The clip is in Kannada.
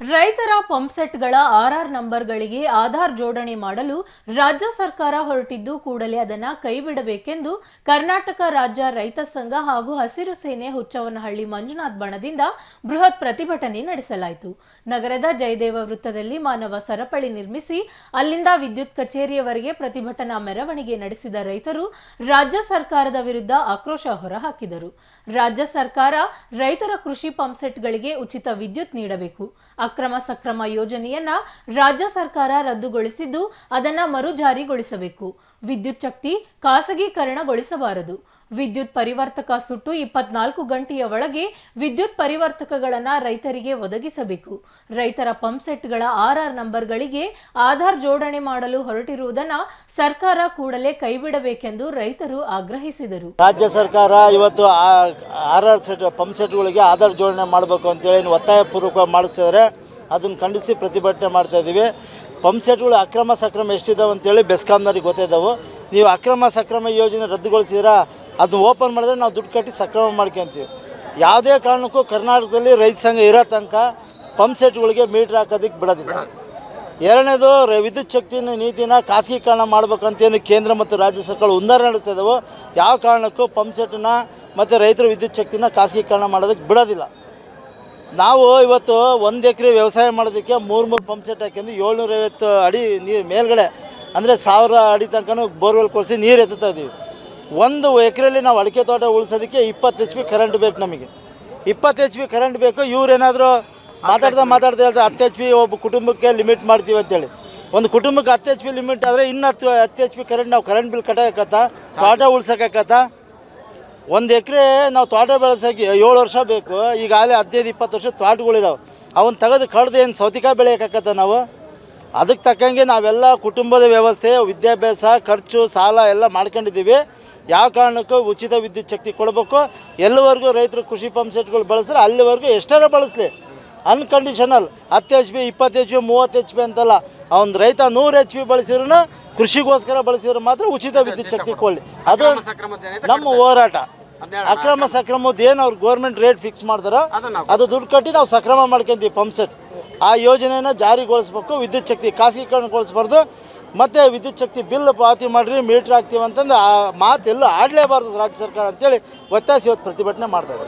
ರೈತರ ಪಂಪ್ಸೆಟ್ಗಳ ಆರ್ಆರ್ ನಂಬರ್ಗಳಿಗೆ ಆಧಾರ್ ಜೋಡಣೆ ಮಾಡಲು ರಾಜ್ಯ ಸರ್ಕಾರ ಹೊರಟಿದ್ದು ಕೂಡಲೇ ಅದನ್ನ ಕೈಬಿಡಬೇಕೆಂದು ಕರ್ನಾಟಕ ರಾಜ್ಯ ರೈತ ಸಂಘ ಹಾಗೂ ಹಸಿರು ಸೇನೆ ಹುಚ್ಚವನಹಳ್ಳಿ ಮಂಜುನಾಥ್ ಬಣದಿಂದ ಬೃಹತ್ ಪ್ರತಿಭಟನೆ ನಡೆಸಲಾಯಿತು. ನಗರದ ಜಯದೇವ ವೃತ್ತದಲ್ಲಿ ಮಾನವ ಸರಪಳಿ ನಿರ್ಮಿಸಿ ಅಲ್ಲಿಂದ ವಿದ್ಯುತ್ ಕಚೇರಿಯವರೆಗೆ ಪ್ರತಿಭಟನಾ ಮೆರವಣಿಗೆ ನಡೆಸಿದ ರೈತರು ರಾಜ್ಯ ಸರ್ಕಾರದ ವಿರುದ್ಧ ಆಕ್ರೋಶ ಹೊರಹಾಕಿದರು. ರಾಜ್ಯ ಸರ್ಕಾರ ರೈತರ ಕೃಷಿ ಪಂಪ್ಸೆಟ್ಗಳಿಗೆ ಉಚಿತ ವಿದ್ಯುತ್ ನೀಡಬೇಕು. ಅಕ್ರಮ ಸಕ್ರಮ ಯೋಜನೆಯನ್ನ ರಾಜ್ಯ ಸರ್ಕಾರ ರದ್ದುಗೊಳಿಸಿದ್ದು ಅದನ್ನ ಮರು ಜಾರಿಗೊಳಿಸಬೇಕು. ವಿದ್ಯುತ್ ಶಕ್ತಿ ಖಾಸಗೀಕರಣಗೊಳಿಸಬಾರದು. ವಿದ್ಯುತ್ ಪರಿವರ್ತಕ ಸುಟ್ಟು ಇಪ್ಪತ್ನಾಲ್ಕು ಗಂಟೆಯ ಒಳಗೆ ವಿದ್ಯುತ್ ಪರಿವರ್ತಕಗಳನ್ನು ರೈತರಿಗೆ ಒದಗಿಸಬೇಕು. ರೈತರ ಪಂಪ್ಸೆಟ್ಗಳ ಆರ್ ನಂಬರ್ಗಳಿಗೆ ಆಧಾರ್ ಜೋಡಣೆ ಮಾಡಲು ಹೊರಟಿರುವುದನ್ನು ಸರ್ಕಾರ ಕೂಡಲೇ ಕೈಬಿಡಬೇಕೆಂದು ರೈತರು ಆಗ್ರಹಿಸಿದರು. ರಾಜ್ಯ ಸರ್ಕಾರ ಇವತ್ತು ಆರ್ ಆರ್ ಸೆಟ್, ಪಂಪ್ ಸೆಟ್ಗಳಿಗೆ ಆಧಾರ್ ಜೋಡಣೆ ಮಾಡಬೇಕು ಅಂತೇಳಿ ಒತ್ತಾಯ ಒತ್ತಾಯಪೂರ್ವಕ ಮಾಡಿಸ್ತಿದ್ದಾರೆ ಅದನ್ನು ಖಂಡಿಸಿ ಪ್ರತಿಭಟನೆ ಮಾಡ್ತಾ ಇದ್ದೀವಿ. ಪಂಪ್ಸೆಟ್ಗಳು ಅಕ್ರಮ ಸಕ್ರಮ ಎಷ್ಟಿದಾವೆ ಅಂತೇಳಿ ಬೆಸ್ಕಾಮ್ನವ್ರಿಗೆ ಗೊತ್ತಿದ್ದಾವೆ. ನೀವು ಅಕ್ರಮ ಸಕ್ರಮ ಯೋಜನೆ ರದ್ದುಗೊಳಿಸಿದ್ರೆ ಅದನ್ನ ಓಪನ್ ಮಾಡಿದ್ರೆ ನಾವು ದುಡ್ಡು ಕಟ್ಟಿ ಸಕ್ರಮ ಮಾಡ್ಕೊಂತೀವಿ ಯಾವುದೇ ಕಾರಣಕ್ಕೂ ಕರ್ನಾಟಕದಲ್ಲಿ ರೈತ ಸಂಘ ಇರೋ ತನಕ ಪಂಪ್ ಸೆಟ್ಗಳಿಗೆ ಮೀಟ್ರ್ ಹಾಕೋದಕ್ಕೆ ಬಿಡೋದಿಲ್ಲ. ಎರಡನೇದು ವಿದ್ಯುತ್ ಶಕ್ತಿನ ನೀತಿನ ಖಾಸಗೀಕರಣ ಮಾಡ್ಬೇಕಂತೇನು ಕೇಂದ್ರ ಮತ್ತು ರಾಜ್ಯ ಸರ್ಕಾರ ಉಂದಾರ ನಡೆಸ್ತಾ ಯಾವ ಕಾರಣಕ್ಕೂ ಪಂಪ್ ಸೆಟ್ನ ಮತ್ತು ರೈತರ ವಿದ್ಯುತ್ ಶಕ್ತಿನ ಖಾಸಗೀಕರಣ ಮಾಡೋದಕ್ಕೆ ಬಿಡೋದಿಲ್ಲ. ನಾವು ಇವತ್ತು ಒಂದು ಎಕರೆ ವ್ಯವಸಾಯ ಮಾಡೋದಕ್ಕೆ ಮೂರು ಮೂರು ಪಂಪ್ ಸೆಟ್ ಹಾಕಿಂದು ಏಳ್ನೂರೈವತ್ತು ಅಡಿ ನೀರು ಮೇಲ್ಗಡೆ, ಅಂದರೆ ಸಾವಿರ ಅಡಿ ತನಕ ಬೋರ್ವೆಲ್ ಕೊಡಿಸಿ ನೀರು ಎತ್ತುತ್ತಾ ಇದ್ದೀವಿ ಒಂದು ಎಕರೆಯಲ್ಲಿ ನಾವು ಅಡಿಕೆ ತೋಟ ಉಳಿಸೋದಕ್ಕೆ ಇಪ್ಪತ್ತು ಎಚ್ ಪಿ ಕರೆಂಟ್ ಬೇಕು ನಮಗೆ. ಇಪ್ಪತ್ತು ಎಚ್ ಪಿ ಕರೆಂಟ್ ಬೇಕು ಇವ್ರೇನಾದರೂ ಮಾತಾಡ್ತಾ ಮಾತಾಡ್ತಾ ಹೇಳ್ತಾರೆ ಹತ್ತು ಎಚ್ ಪಿ ಒಬ್ಬ ಕುಟುಂಬಕ್ಕೆ ಲಿಮಿಟ್ ಮಾಡ್ತೀವಿ ಅಂತೇಳಿ. ಒಂದು ಕುಟುಂಬಕ್ಕೆ ಹತ್ತು ಎಚ್ ಪಿ ಲಿಮಿಟ್ ಆದರೆ ಇನ್ನು ಹತ್ತು ಹತ್ತು ಎಚ್ ಪಿ ಕರೆಂಟ್ ನಾವು ಕರೆಂಟ್ ಬಿಲ್ ಕಟ್ಟಾಕತ್ತ, ತೋಟ ಉಳ್ಸೋಕತ್ತ, ಒಂದು ಎಕರೆ ನಾವು ತೋಟ ಬೆಳೆಸೋಕೆ ಏಳು ವರ್ಷ ಬೇಕು. ಈಗಾಗಲೇ ಹದಿನೈದು, ಇಪ್ಪತ್ತು ವರ್ಷ ತೋಟಗಳಿದಾವೆ. ಅವನ್ನ ತೆಗೆದು ಕಡ್ದು ಏನು ಸೌತಿಕಾಯಿ ಬೆಳೆಯೋಕ್ಕಾಗತ್ತ ನಾವು? ಅದಕ್ಕೆ ತಕ್ಕಂಗೆ ನಾವೆಲ್ಲ ಕುಟುಂಬದ ವ್ಯವಸ್ಥೆ ವಿದ್ಯಾಭ್ಯಾಸ ಖರ್ಚು ಸಾಲ ಎಲ್ಲ ಮಾಡ್ಕೊಂಡಿದ್ದೀವಿ. ಯಾವ ಕಾರಣಕ್ಕೂ ಉಚಿತ ವಿದ್ಯುತ್ ಶಕ್ತಿ ಕೊಡಬೇಕು. ಎಲ್ಲಿವರೆಗೂ ರೈತರು ಕೃಷಿ ಪಂಪ್ ಸೆಟ್ಗಳು ಬಳಸಿದ್ರೆ ಅಲ್ಲಿವರೆಗೂ ಎಷ್ಟರ ಬಳಸಲಿ. ಅನ್ಕಂಡೀಷನಲ್ ಹತ್ತು ಎಚ್ ಬಿ ಇಪ್ಪತ್ತು ಎಚ್ ಪಿ ಮೂವತ್ತು ಎಚ್ ಪಿ ಅಂತಲ್ಲ. ಅವ್ನು ರೈತ ನೂರು ಎಚ್ ಪಿ ಬಳಸಿದ್ರು ಕೃಷಿಗೋಸ್ಕರ ಬಳಸಿದ್ರೆ ಮಾತ್ರ ಉಚಿತ ವಿದ್ಯುತ್ ಶಕ್ತಿ ಕೊಡಲಿ. ಅದು ನಮ್ಮ ಹೋರಾಟ. ಅಕ್ರಮ ಸಕ್ರಮದ ಏನು ಅವ್ರು ಗೌರ್ಮೆಂಟ್ ರೇಟ್ ಫಿಕ್ಸ್ ಮಾಡ್ತಾರೋ ಅದು ದುಡ್ಡು ಕಟ್ಟಿ ನಾವು ಸಕ್ರಮ ಮಾಡ್ಕೊಂತೀವಿ ಪಂಪ್ ಸೆಟ್. ಆ ಯೋಜನೆಯನ್ನು ಜಾರಿಗೊಳಿಸ್ಬೇಕು, ವಿದ್ಯುತ್ ಶಕ್ತಿ ಖಾಸಗೀಕರಣಗೊಳಿಸ್ಬಾರ್ದು, ಮತ್ತು ವಿದ್ಯುತ್ ಶಕ್ತಿ ಬಿಲ್ ಪಾವತಿ ಮಾಡಿರಿ, ಮೀಟ್ರ್ ಹಾಕ್ತೀವಿ ಅಂತಂದು ಆ ಮಾತು ಎಲ್ಲೂ ಆಡಲೇಬಾರ್ದು ರಾಜ್ಯ ಸರ್ಕಾರ ಅಂತೇಳಿ ಒತ್ತಾಯಿಸಿ ಇವತ್ತು ಪ್ರತಿಭಟನೆ ಮಾಡ್ತಾರೆ